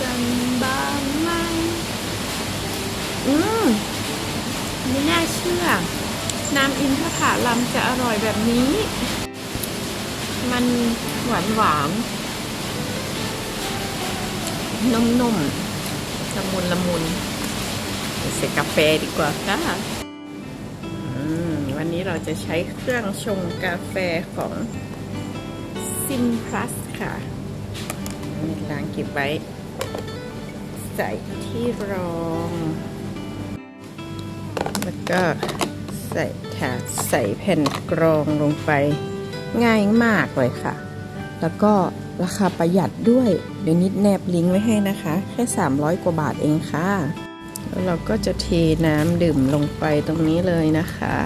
กันบ้างไหมอืมไม่น่าเชื่อ น้ำอินทผลัมจะอร่อยแบบนี้ มันหวานหวานนุ่มๆละมุนละมุนใส่กาแฟดีกว่าค่ะอืมวันนี้เราจะใช้เครื่องชงกาแฟของซิมพลัสค่ะนี่ล้างเก็บไว้ ใส่ที่รอง แล้วก็ใส่ถาดใส่แผ่นกรองลงไปง่ายมากเลยค่ะ แล้วก็ราคาประหยัดด้วย เดี๋ยวนิดแนบลิงก์ไว้ให้นะคะ แค่ 300 กว่าบาทเองค่ะ แล้วเราก็จะเทน้ำดื่มลงไปตรงนี้เลยนะคะ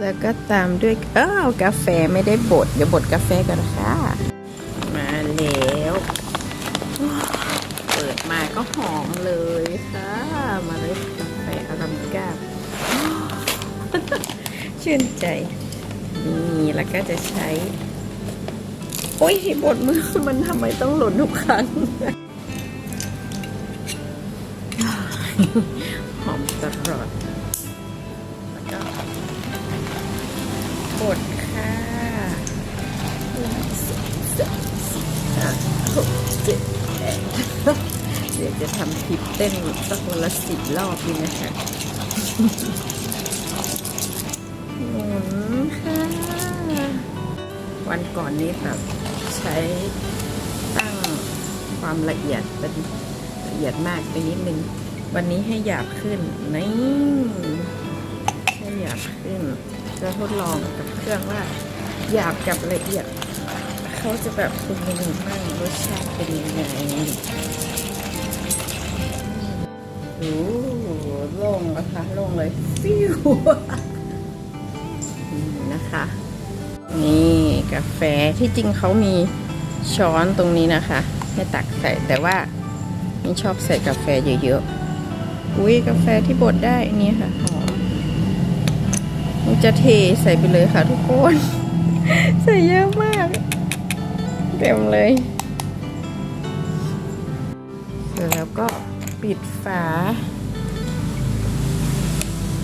แล้วก็ตามด้วยอ้าวกาแฟไม่ได้บด เดี๋ยวบดกาแฟกันค่ะ ก็หอมเลยค่ะมาเลยกาแฟอารามิก้าชื่นใจนี่แล้วก็จะใช้ โอ้ยบดมือมันทำไมต้องหล่นทุกครั้ง หอมตลอดแล้วก็บดค่ะ จะทำคลิปเต้นสักวันละสิบรอบดีนะคะหมุนค่ะวันก่อนนี้แบบใช้ตั้งความละเอียดเป็นละเอียดมากไปนิดนึง วันนี้ให้หยาบขึ้นนี่ให้หยาบขึ้นจะทดลองกับเครื่องว่าหยาบกับละเอียด เขาจะแบบเป็นยังไงบ้างรสชาติเป็นยังไง โอ้โหโล่งนะคะโล่งเลยฟิวนะคะ นี่กาแฟที่จริงเขามีช้อนตรงนี้นะคะให้ตักใส่แต่ว่าไม่ชอบใส่กาแฟเยอะๆอุ้ยกาแฟที่บดได้นนี่ค่ะหอมมันจะเทใส่ไปเลยค่ะทุกคน ใส่เยอะมาก เต็มเลยเสร็จแล้วก็ ปิดฝา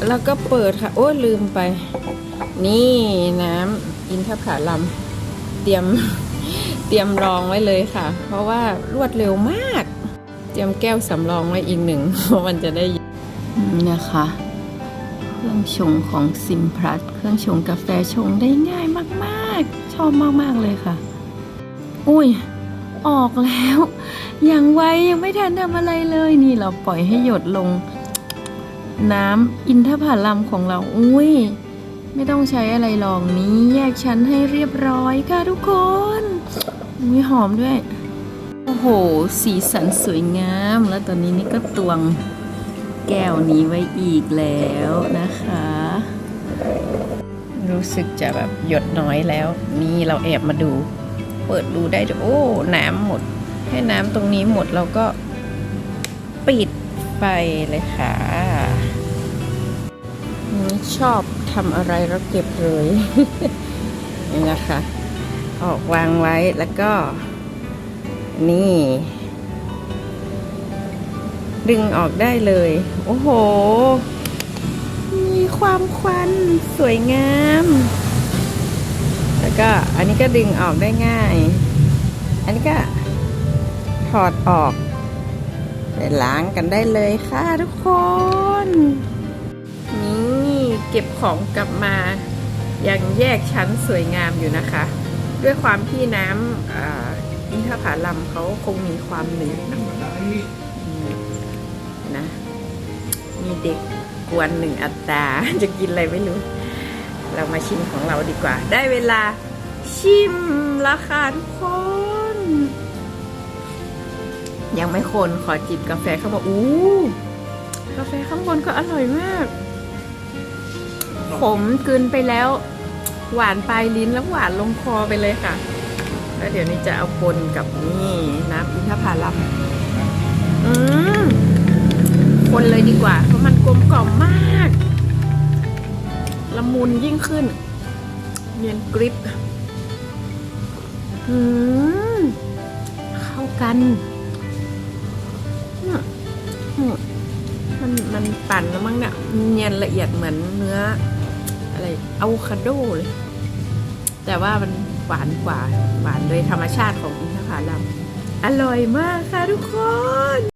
แล้วก็เปิดค่ะ โอ้ลืมไป นี่น้ำอินทผลัมเตรียมเตรียมรองไว้เลยค่ะ เพราะว่ารวดเร็วมาก เตรียมแก้วสำรองไว้อีกหนึ่งเพราะมันจะได้นี่นะคะเครื่องชงของซิมพลัสเครื่องชงกาแฟชงได้ง่ายมาก ๆ ชอบมาก ๆ เลยค่ะ อุ้ย ออกแล้วอย่างไวยังไม่ทันทำอะไรเลยนี่เราปล่อยให้หยดลง น้ำอินทผลัมของเราอุ้ยไม่ต้องใช้อะไรลองนี้แยกชั้นให้เรียบร้อยค่ะทุกคนอุ้ยหอมด้วย โอ้โห สีสันสวยงาม แล้วตอนนี้นี่ก็ตวงแก้วนี้ไว้อีกแล้วนะคะ รู้สึกจะแบบหยดน้อยแล้ว นี่เราแอบมาดู เปิดดูได้ด้วยโอ้น้ำหมด ให้น้ำตรงนี้หมดเราก็ปิดไปเลยค่ะนี่ชอบทำอะไรแล้วเก็บเลยนี่นะคะ ออกวางไว้แล้วก็ นี่ ดึงออกได้เลย โอ้โห มีความควันสวยงาม แล้วก็อันนี้ก็ดึงออกได้ง่าย อันนี้ก็ถอดออกไปล้างกันได้เลยค่ะทุกคน นี่เก็บของกลับมายังแยกชั้นสวยงามอยู่นะคะ ด้วยความที่น้ำอินทผลัมเขาคงมีความหนืดนะอืมนะมีเด็กกวนหนึ่งอัตราจะกินอะไรไม่รู้ เรามาชิมของเราดีกว่า ได้เวลาชิมราคาทุกคน ยังไม่คนขอจิบกาแฟเข้ามาอู้กาแฟข้างบนก็อร่อยมาก ขมกลืนไปแล้ว หวานปลายลิ้นแล้วหวานลงคอไปเลยค่ะ แล้วเดี๋ยวนี้จะเอาปนกับนี่น้ำอินทผลัมอืมคนเลยดีกว่า เพราะมันกลมกล่อมมาก ละมุนยิ่งขึ้น เนียนกริบอืมกันมันมันปั่นแล้วมั้งเนี่ยเนียนละเอียดเหมือนเนื้อ อะไรอะโวคาโดเลย แต่ว่ามันหวานกว่า หวานโดยธรรมชาติของอินทผลัมอร่อยมากค่ะทุกคน